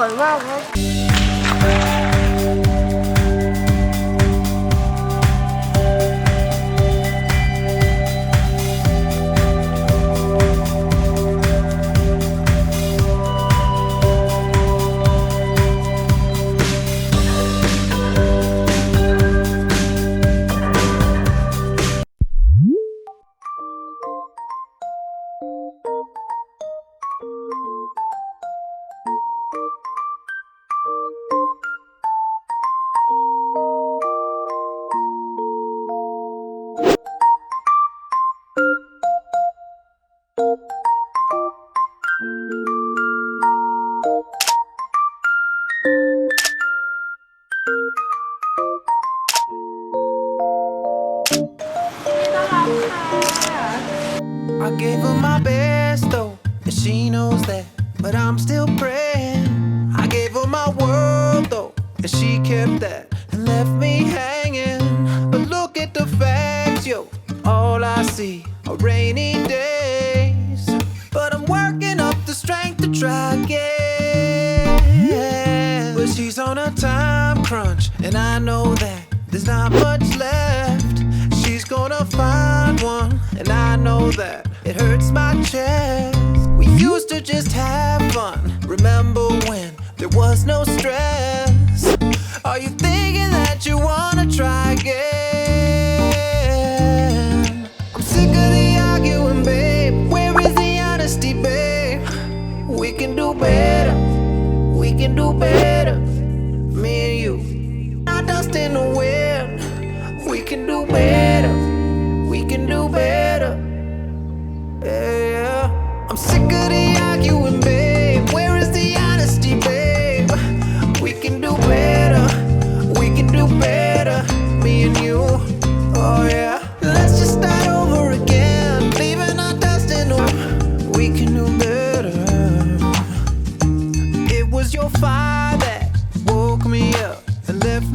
วนมากครับ I gave her my best though, and she knows that, but I'm still praying. I gave her my world though, and she kept that and left me and I know that it hurts my chest. We mm-hmm. used to just have fun. Remember when there was no stress? Are you thinking that you want?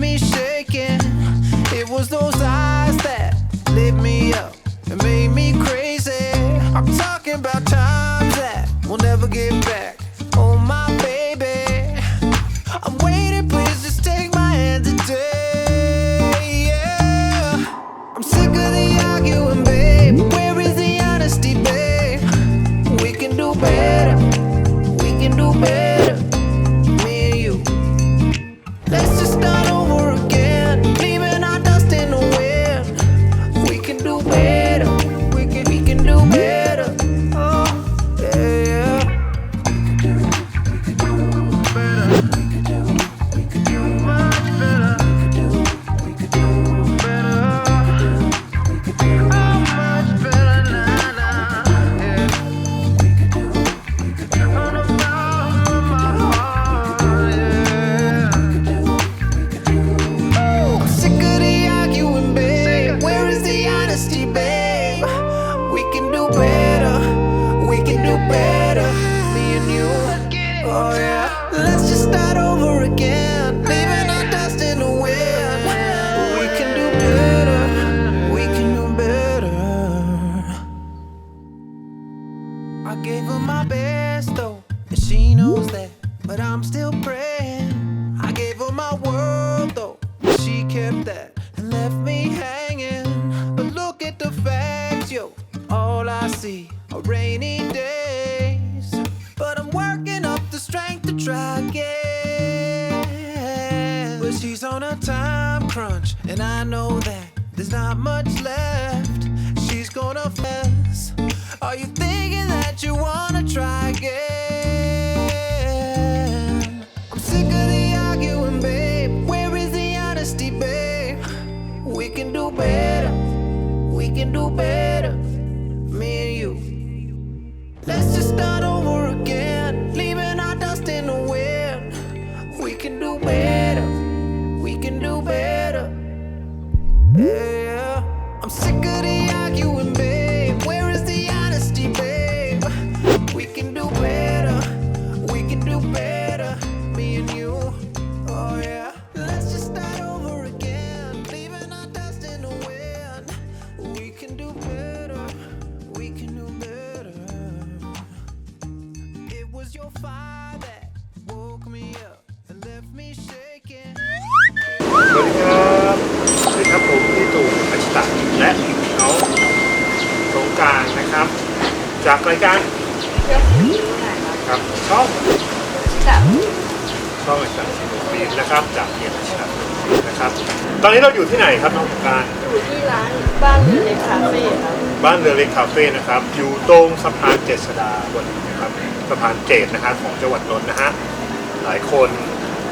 me shaking. It was those eyes that lit me up and made me crazy. I'm talking about times that we'll never get back. Oh, my baby. I'm waiting, please just take my hand today. Yeah. I'm sick of see a rainy days, but I'm working up the strength to try again. But she's on a time crunch, and I know that there's not much left. และน้องสงกรารนะครับ จากรายการเที่ยวผีค่ะครับช่องกับช่องรายการสิบปีนะครับจากเกียรติชาตินะครับ ตอนนี้เราอยู่ที่ไหนครับน้องสงกรารอยู่ที่ร้านบ้านเรือนเล็กคาเฟ่ครับบ้านเรือเล็กคาเฟ่นะครับ อยู่ตรงสะพานเจษฎาบนนะครับสะพานเจดนะครับของจังหวัดนนท์นะฮะหลายคน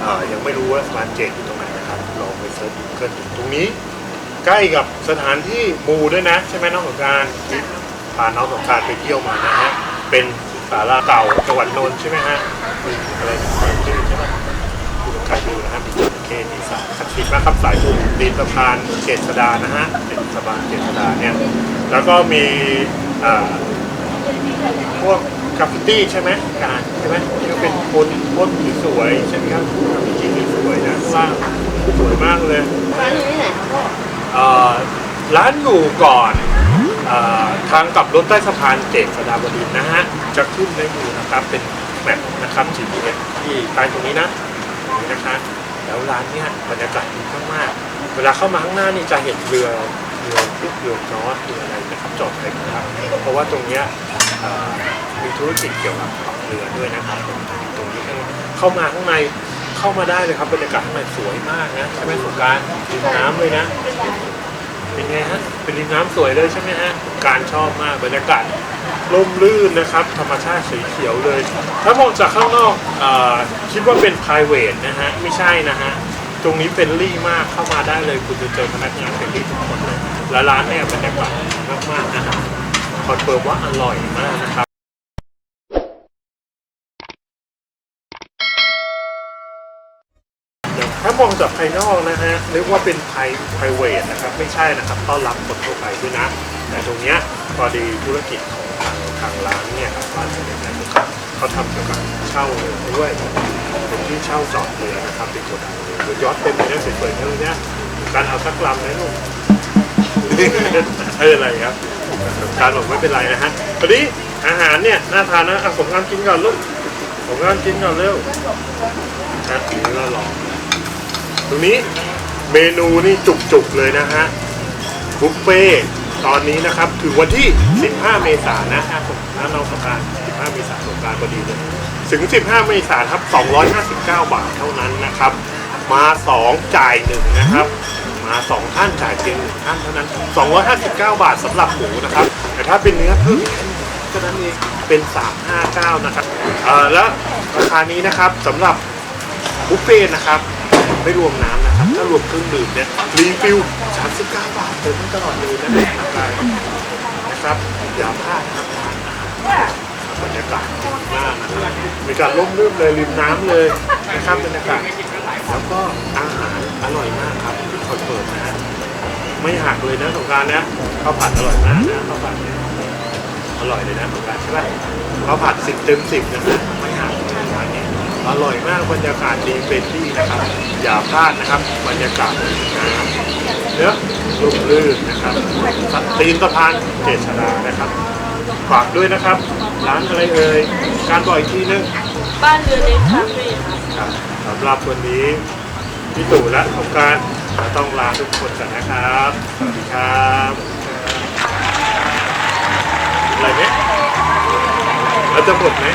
เอ่อยังไม่รู้ว่าสะพานเจดอยู่ตรงไหนนะครับลองไปเซิร์ชดูเกิลตรงนี้ ใกล้กับสถานที่มูด้วยนะ ใช่ไหมน้องสงการพาน้องสงการไปเที่ยวมานะฮะเป็นศาลาเก่าจังหวัดนนท์ใช่ไหมฮะมีอะไรนะชื่อใช่ไหมดูสงการดูนะครับมีจระเข้มีสายศักดิ์สิทธิ์นะครับสายบุญตีนสะพานเจษฎานะฮะเป็นสะพานเจษฎาเนี่ยแล้วก็มีอ่อพวกกราฟฟิตี้ใช่ไหมการใช่ไหมที่เป็นคนพ่นสวยใช่ไหมครับกราฟฟิตี้สวยนะข้างล่างสวยมากเลยร้านอยู่ที่ไหนครับพ่อ เอ่อร้านอยู่ก่อนเออทางกลับรถใต้สะพานเจษฎาบดินทร์นะฮะจะขึ้นได้ดูนะครับเป็นแมปนะครับ GPS ที่ใต้ตรงนี้นะตรงนี้นะคะแล้วร้านเนี้ยบรรยากาศดีมากๆเวลาเข้ามาข้างหน้านี่จะเห็นเรือเรือพวกเรือจอดเรืออะไรนะครับจอดเต็มนะครับเพราะว่าตรงเนี้ยเอ่อมีธุรกิจเกี่ยวกับขับเรือด้วยนะครับตรงนี้เข้ามาข้างใน เข้ามาได้เลยครับบรรยากาศข้างในสวยมากนะใช่ไหมสงการริมน้ำเลยนะ เป็นไงฮะเป็นริมน้ำสวยเลยใช่ไหมฮะการชอบมากบรรยากาศร่มรื่นนะครับ ธรรมชาติสีเขียวเลย ถ้ามองจากข้างนอกอคิดว่าเป็น p r i v a t นะฮะไม่ใช่นะฮะตรงนี้เป็นรี่มากเข้ามาได้เลย คุณจะเจอพนักงานเป็นรี่ทุกคนเลยและร้านเนี่ยบรรยากาศดีมากๆนะฮะคอนเฟิร์มว่าอร่อยมากนะครับ ถ้ามองจากภายนอกนะฮะนึกว่าเป็นไพไพรเวทนะครับ ไม่ใช่นะครับต้อนรับคนทั่วไปด้วยนะ แต่ตรงเนี้ยพอดีธุรกิจของทางทางร้านเนี่ยครับร้านเสด็นะครับเขาทำเกี่ยวกับเช่าเรือด้วยเป็นที่เช่าจอดเรือนะครับเป็นโกดังเรือเรือยอชต์เป็นเลยนะสวยๆทั้งเนี้ยการเอาสักลำนะลูกไม่เป็นไรครับการบอกไม่เป็นไรนะฮะตอนนี้อาหารเนี่ยน่าทานนะอะผมงานกินก่อนลูกผมงานกินก่อนเร็วนะนี้เราลอง ตรงนี้เมนูนี่จุกๆเลยนะฮะบุฟเฟ่ตอนนี้นะครับถึงวันที่ 15 เมษายนนะฮะผมน้าน้องสงการ 15 เมษายนสงการพอดีเลยถึง 15 เมษายนครับ 259 บาทเท่านั้นนะครับ มา 2 จ่าย 1 นะครับ มา 2 ท่านจ่ายเพียงหนึ่งท่านเท่านั้น 259 บาทสำหรับหมูนะครับ แต่ถ้าเป็นเนื้อเพิ่มกเท่านั้นเองเป็น 359 นะครับเอ่อแล้วราคานี้นะครับสำหรับบุฟเฟ่ต์นะครับ ไม่รวมน้ำนะครับ ถ้ารวมเครื่องดื่มเนี่ยรีฟิล39 บาทเติมตลอดเลยนะครับนะครับอย่าพลาดครับบรรยากาศดีมากนะครับมีการร่มรื่นเลยริมน้ำเลยนะครับบรรยากาศแล้วก็อาหารอร่อยมากครับที่คอนเฟิร์มนะฮะไม่หักเลยนะสงกรารนะข้าวผัดอร่อยมากนะข้าวผัดอร่อยเลยนะสงกรารใช่ไหมข้าวผัดสิบเต็มสิบนะฮะไม่หักเลยร้านนี้ อร่อยมากบรรยากาศดีเฟรนลี่นะครับ อย่าพลาดนะครับบรรยากาศนะครับเนื้อลุ่มลื่นนะครับสัตตีนสะพานเจษฎานะครับฝากด้วยนะครับ ร้านอะไรเอ่ยการบอกอีกทีนึงบ้านเรือนเล็กคาเฟ่ครับครับสำหรับวันนี้พี่ตู่และของการต้องลาทุกคนกันนะครับสวัสดีครับอะไรไหมเราจะหมดไหม